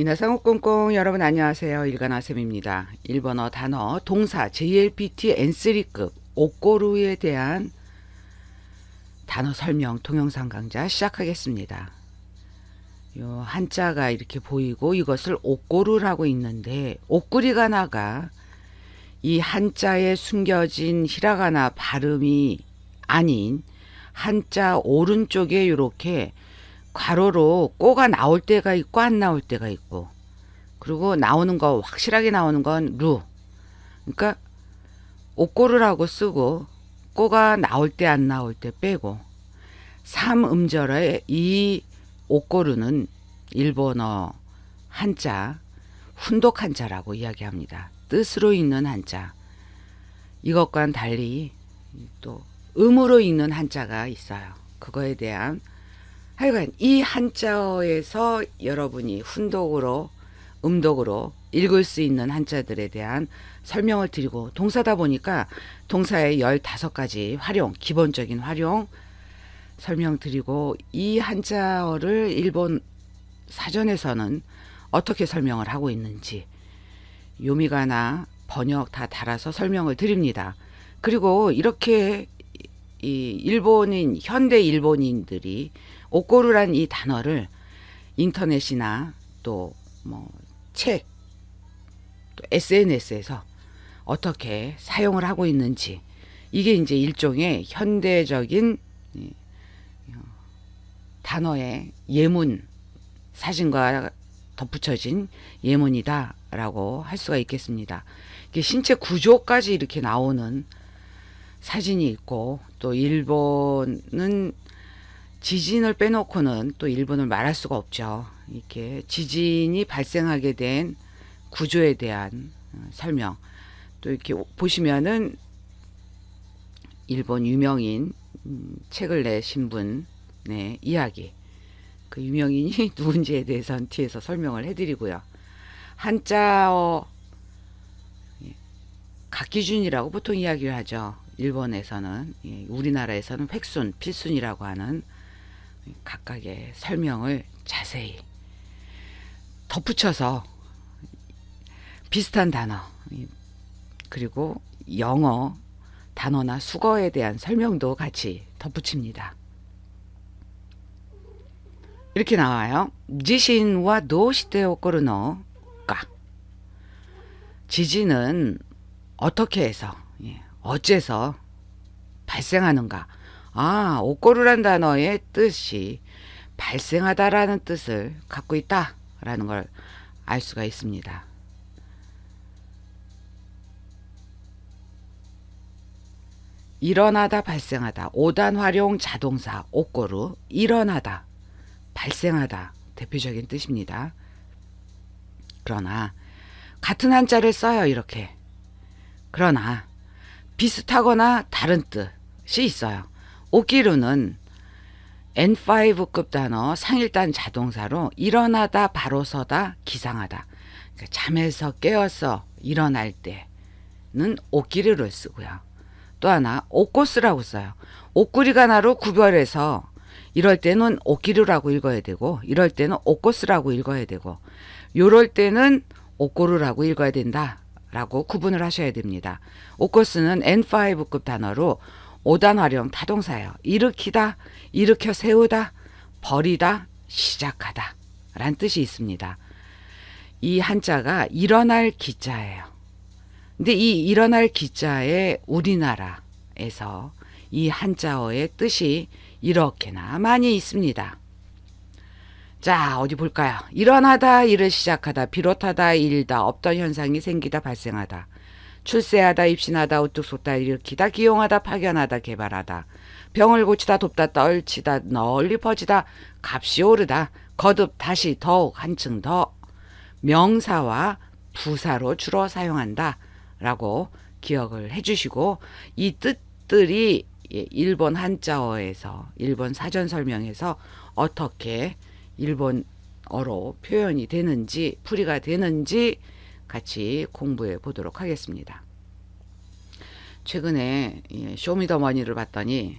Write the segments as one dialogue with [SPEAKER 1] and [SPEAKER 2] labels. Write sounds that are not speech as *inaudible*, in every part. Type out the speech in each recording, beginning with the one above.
[SPEAKER 1] 이나상호 꽁꽁 여러분 안녕하세요. 일간아쌤입니다. 일본어 단어 동사 JLPT N3급 옥고루에 대한 단어 설명 동영상 강좌 시작하겠습니다. 요 한자가 이렇게 보이고 이것을 옥고루라고 있는데 옥구리가나가 이 한자에 숨겨진 히라가나 발음이 아닌 한자 오른쪽에 이렇게 괄호로 꼬가 나올 때가 있고 안 나올 때가 있고 그리고 나오는 거 확실하게 나오는 건 루. 그러니까 옥고르라고 쓰고 꼬가 나올 때 안 나올 때 빼고 삼음절의 이 옥고르는 일본어 한자 훈독 한자라고 이야기합니다. 뜻으로 있는 한자. 이것과는 달리 또 음으로 있는 한자가 있어요. 그거에 대한 하여간 이 한자어에서 여러분이 훈독으로 음독으로 읽을 수 있는 한자들에 대한 설명을 드리고 동사다 보니까 동사의 15가지 활용, 기본적인 활용 설명드리고 이 한자어를 일본 사전에서는 어떻게 설명을 하고 있는지 요미가나 번역 다 달아서 설명을 드립니다. 그리고 이렇게 이 일본인 현대 일본인들이 옥고루란 이 단어를 인터넷이나 또 뭐 책, 또 SNS에서 어떻게 사용을 하고 있는지 이게 이제 일종의 현대적인 이, 어, 단어의 예문 사진과 덧붙여진 예문이다라고 할 수가 있겠습니다. 이게 신체 구조까지 이렇게 나오는 사진이 있고 또 일본은 지진을 빼놓고는 또 일본을 말할 수가 없죠. 이렇게 지진이 발생하게 된 구조에 대한 어, 설명. 또 이렇게 보시면은 일본 유명인 음, 책을 내신 분의 이야기. 그 유명인이 *laughs* 누군지에 대해서는 뒤에서 설명을 해드리고요. 한자어 예, 각기준이라고 보통 이야기를 하죠. 일본에서는 예, 우리나라에서는 획순, 필순이라고 하는 각각의 설명을 자세히 덧붙여서 비슷한 단어 그리고 영어 단어나 수거에 대한 설명도 같이 덧붙입니다. 이렇게 나와요. 지신과 도시대 오코르노가 지진은 어떻게 해서 예, 어째서 발생하는가? 아, 오꼬르란 단어의 뜻이 발생하다라는 뜻을 갖고 있다라는 걸 알 수가 있습니다. 일어나다 발생하다 오단 활용 자동사 오꼬르 일어나다 발생하다 대표적인 뜻입니다. 그러나 같은 한자를 써요 이렇게. 그러나 비슷하거나 다른 뜻이 있어요. 오기루는 N5급 단어 상일단 자동사로 일어나다 바로 서다 기상하다 그러니까 잠에서 깨어서 일어날 때는 오기루를 쓰고요. 또 하나 오코스라고 써요. 오꾸리가 나로 구별해서 이럴 때는 오기루라고 읽어야 되고 이럴 때는 오코스라고 읽어야 되고 요럴 때는 오꼬르라고 읽어야 된다라고 구분을 하셔야 됩니다. 오코스는 N5급 단어로 오단 활용 타동사예요. 일으키다, 일으켜 세우다, 버리다, 시작하다 란 뜻이 있습니다. 이 한자가 일어날 기자예요. 근데 이 일어날 기자에 우리나라에서 이 한자어의 뜻이 이렇게나 많이 있습니다. 자, 어디 볼까요? 일어나다, 일을 시작하다, 비롯하다, 일다, 없던 현상이 생기다, 발생하다. 출세하다, 입신하다, 우뚝 솟다, 일으키다, 기용하다, 파견하다, 개발하다. 병을 고치다, 돕다, 떨치다, 널리 퍼지다, 값이 오르다, 거듭 다시 더욱 한층 더 명사와 부사로 주로 사용한다. 라고 기억을 해주시고 이 뜻들이 예, 일본 한자어에서 일본 사전 설명에서 어떻게 일본어로 표현이 되는지 풀이가 되는지 같이 공부해 보도록 하겠습니다. 최근에 예, 쇼미더머니를 봤더니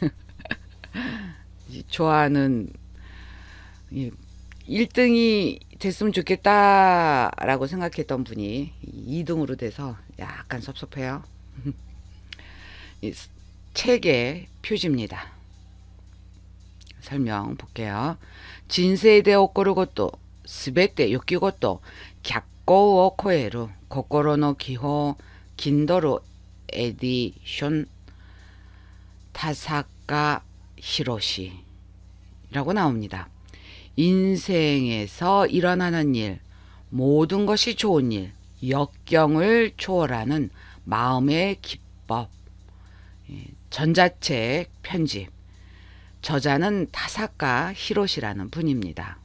[SPEAKER 1] *laughs* 좋아하는 1등이 됐으면 좋겠다라고 생각했던 분이 2등으로 돼서 약간 섭섭해요. *laughs* 책의 표지입니다. 설명 볼게요. 진세대 오코르고또 스베테 요키고또 객 고を超える心の気泡 긴도로 에디션 타사카 히로시라고 나옵니다. 인생에서 일어나는 일, 모든 것이 좋은 일, 역경을 초월하는 마음의 기법. 예, 전자책 편집. 저자는 타사카 히로시라는 분입니다.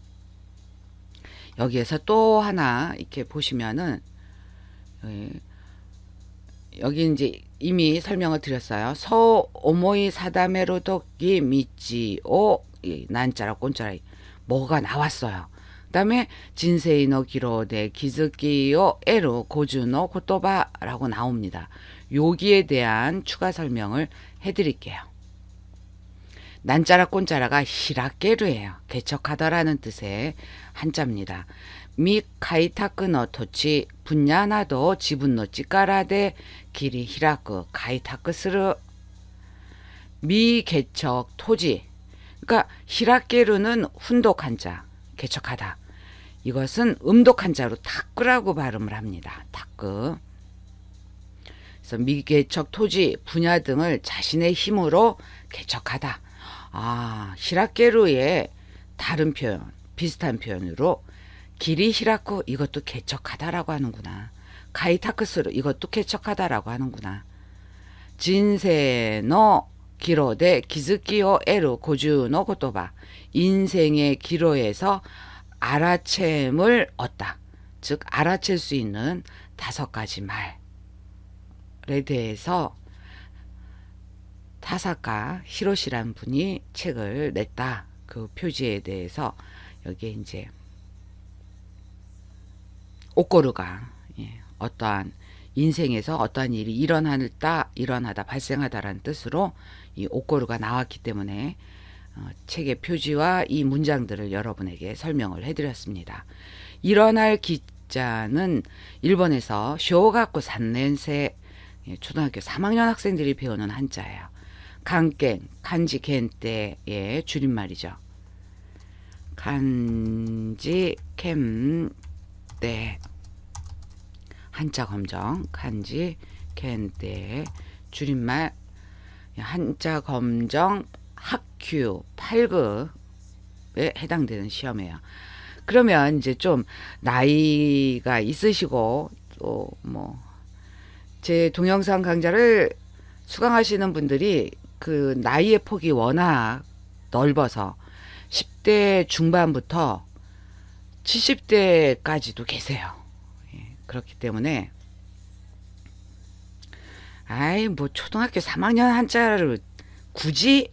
[SPEAKER 1] 여기에서 또 하나 이렇게 보시면은 예, 여기 이제 이미 설명을 드렸어요. 서 오모이 사다메로도기 미지오 이 난자라 꼰자라 뭐가 나왔어요. 그다음에 진세이노 기로데 기즈키요 에로 고주노 고토바라고 나옵니다. 여기에 대한 추가 설명을 해드릴게요. 난자라 꼰자라가 히라케르예요. 개척하다라는 뜻의 한자입니다. 미 카이타크노 토치 분야나도 지분노 찌까라데 길이 히라크 카이타크스르 미 개척 토지 그러니까 히라케르는 훈독 한 자 개척하다 이것은 음독 한 자로 타크라고 발음을 합니다. 타크 그래서 미개척 토지 분야 등을 자신의 힘으로 개척하다. 아 히라케르의 다른 표현 비슷한 표현으로 길이 히라쿠 이것도 개척하다라고 하는구나. 카이타크스로 이것도 개척하다라고 하는구나. 진세노 기로대 기즈키오 에루 고주노 고토바 인생의 기로에서 알아챔을 얻다. 즉 알아챌 수 있는 다섯 가지 말에 대해서 타사카 히로시란 분이 책을 냈다. 그 표지에 대해서 여기에 이제 옥고르가 예, 어떠한 인생에서 어떠한 일이 일어나다 일어나다 발생하다라는 뜻으로 이 옥고르가 나왔기 때문에 어, 책의 표지와 이 문장들을 여러분에게 설명을 해드렸습니다. 일어날 기자는 일본에서 쇼가쿠 산넨세 예, 초등학교 3학년 학생들이 배우는 한자예요. 간겐, 간지 겐때의 줄임말이죠. 간지 캔때 한자 검정 간지 캔때 줄임말 한자 검정 학교 8급에 해당되는 시험이에요. 그러면 이제 좀 나이가 있으시고 또 뭐 제 동영상 강좌를 수강하시는 분들이 그 나이의 폭이 워낙 넓어서 10대 중반부터 70대까지도 계세요. 예, 그렇기 때문에 아이 뭐 초등학교 3학년 한자를 굳이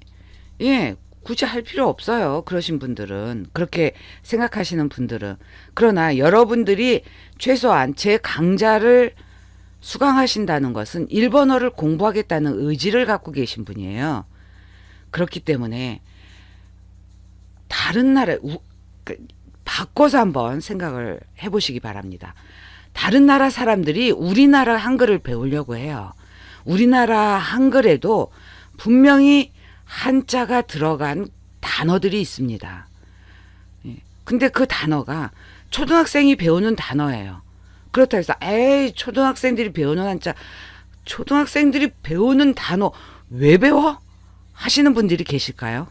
[SPEAKER 1] 예 굳이 할 필요 없어요. 그러신 분들은 그렇게 생각하시는 분들은 그러나 여러분들이 최소한 제 강좌를 수강하신다는 것은 일본어를 공부하겠다는 의지를 갖고 계신 분이에요. 그렇기 때문에 다른 나라 우, 그, 바꿔서 한번 생각을 해보시기 바랍니다. 다른 나라 사람들이 우리나라 한글을 배우려고 해요. 우리나라 한글에도 분명히 한자가 들어간 단어들이 있습니다. 예. 근데 그 단어가 초등학생이 배우는 단어예요. 그렇다 해서 에이 초등학생들이 배우는 한자 초등학생들이 배우는 단어 왜 배워? 하시는 분들이 계실까요?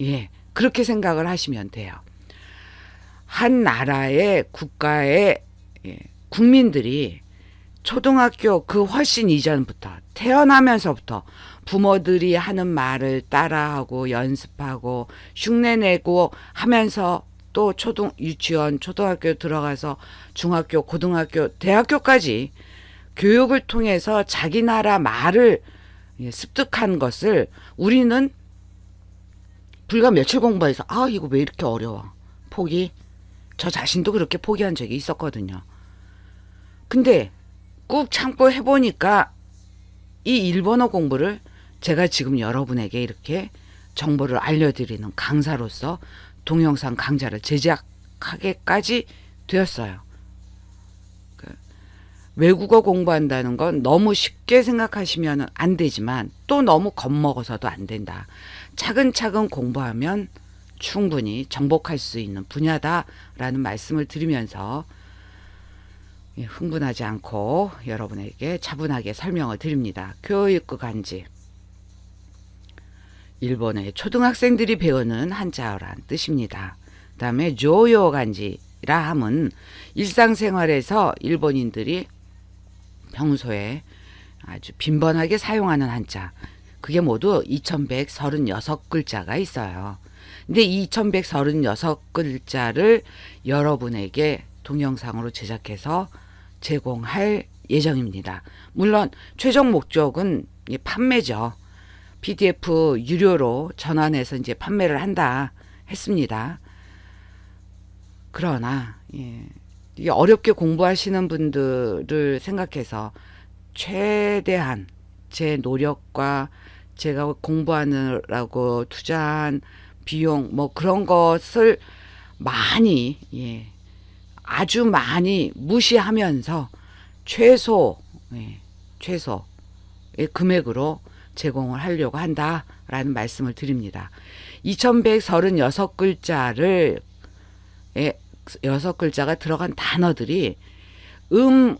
[SPEAKER 1] 예, 그렇게 생각을 하시면 돼요. 한 나라의 국가의 예, 국민들이 초등학교 그 훨씬 이전부터 태어나면서부터 부모들이 하는 말을 따라하고 연습하고 흉내내고 하면서 또 초등 유치원 초등학교 들어가서 중학교 고등학교 대학교까지 교육을 통해서 자기 나라 말을 예, 습득한 것을 우리는 불과 며칠 공부해서 아 이거 왜 이렇게 어려워 포기 저 자신도 그렇게 포기한 적이 있었거든요. 근데 꾹 참고 해보니까 이 일본어 공부를 제가 지금 여러분에게 이렇게 정보를 알려드리는 강사로서 동영상 강좌를 제작 생각하게까지 되었어요. 그 외국어 공부한다는 건 너무 쉽게 생각하시면 안 되지만 또 너무 겁먹어서도 안 된다. 차근차근 공부하면 충분히 정복할 수 있는 분야다라는 말씀을 드리면서 예, 흥분하지 않고 여러분에게 차분하게 설명을 드립니다. 교육부 간지. 일본의 초등학생들이 배우는 한자어란 뜻입니다. 그 다음에 조요 간지라 함은 일상생활에서 일본인들이 평소에 아주 빈번하게 사용하는 한자. 그게 모두 2136글자가 있어요. 근데 이 2136글자를 여러분에게 동영상으로 제작해서 제공할 예정입니다. 물론 최종 목적은 이 판매죠. PDF 유료로 전환해서 이제 판매를 한다 했습니다. 그러나 예, 이게 어렵게 공부하시는 분들을 생각해서 최대한 제 노력과 제가 공부하느라고 투자한 비용 뭐 그런 것을 많이 예, 아주 많이 무시하면서 최소 예, 최소의 금액으로 제공을 하려고 한다라는 말씀을 드립니다. 2136글자를 예, 여섯 글자가 들어간 단어들이 음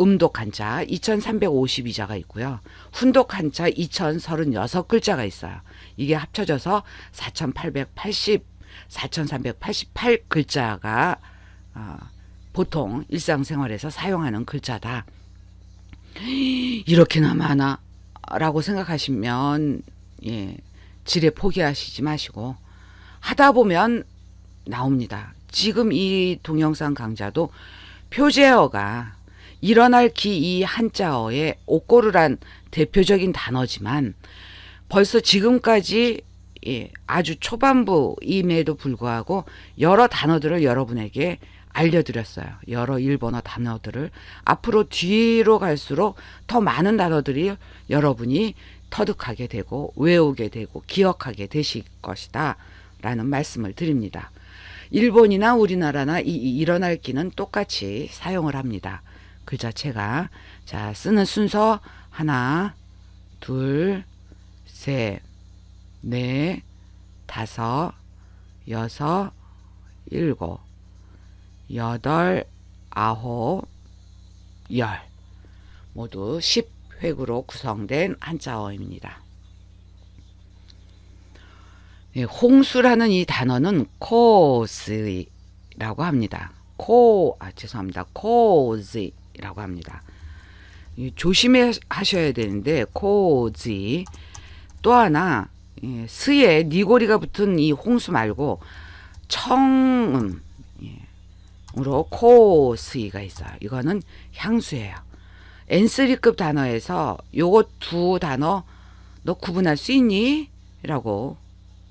[SPEAKER 1] 음독 한자 2352자가 있고요. 훈독 한자 2036글자가 있어요. 이게 합쳐져서 4880 4388글자가 어, 보통 일상생활에서 사용하는 글자다. 이렇게나 많아 라고 생각하시면 예, 지레 포기하시지 마시고 하다 보면 나옵니다. 지금 이 동영상 강좌도 표제어가 일어날 기 이 한자어의 옥고르란 대표적인 단어지만 벌써 지금까지 예, 아주 초반부임에도 불구하고 여러 단어들을 여러분에게 알려드렸어요. 여러 일본어 단어들을 앞으로 뒤로 갈수록 더 많은 단어들이 여러분이 터득하게 되고 외우게 되고 기억하게 되실 것이다. 라는 말씀을 드립니다. 일본이나 우리나라나 이, 이 일어날 기는 똑같이 사용을 합니다. 글자체가 자 쓰는 순서 하나, 둘, 셋, 넷, 다섯, 여섯, 일곱, 여덟, 아홉, 열 모두 10획으로 구성된 한자어입니다. 예, 홍수라는 이 단어는 코스라고 합니다. 코, 아, 죄송합니다. 코즈라고 합니다. 이 조심해 하셔야 되는데, 코지. 또 하나, 예, 스에 니고리가 붙은 이 홍수 말고, 청음, 예, 으로 코스이가 있어요. 이거는 향수예요. N3급 단어에서 요거 두 단어 너 구분할 수 있니? 라고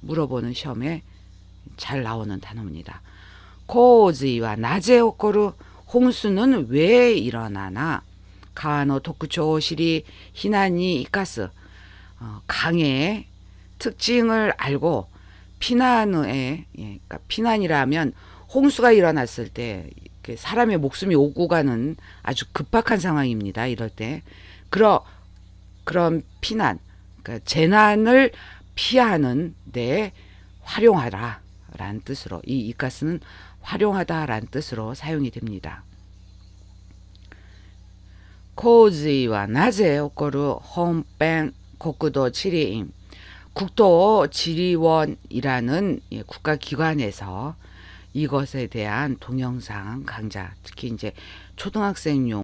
[SPEAKER 1] 물어보는 시험에 잘 나오는 단어입니다. 코즈이와 낮에 오코르 홍수는 왜 일어나나? 가노 도쿠초 시리 히나니 이카스 어, 강의 특징을 알고 피난의 예, 그러니까 피난이라면 홍수가 일어났을 때 사람의 목숨이 오고 가는 아주 급박한 상황입니다. 이럴 때 그러 그런 피난 그러니까 재난을 피하는 데 활용하라 라는 뜻으로 이 이가스는 활용하다 라는 뜻으로 사용이 됩니다. 코즈이와 낮에 오코르 홈뱅 국도 지리인 국도 지리원이라는 예, 국가기관에서 이것에 대한 동영상 강좌 특히 이제 초등학생용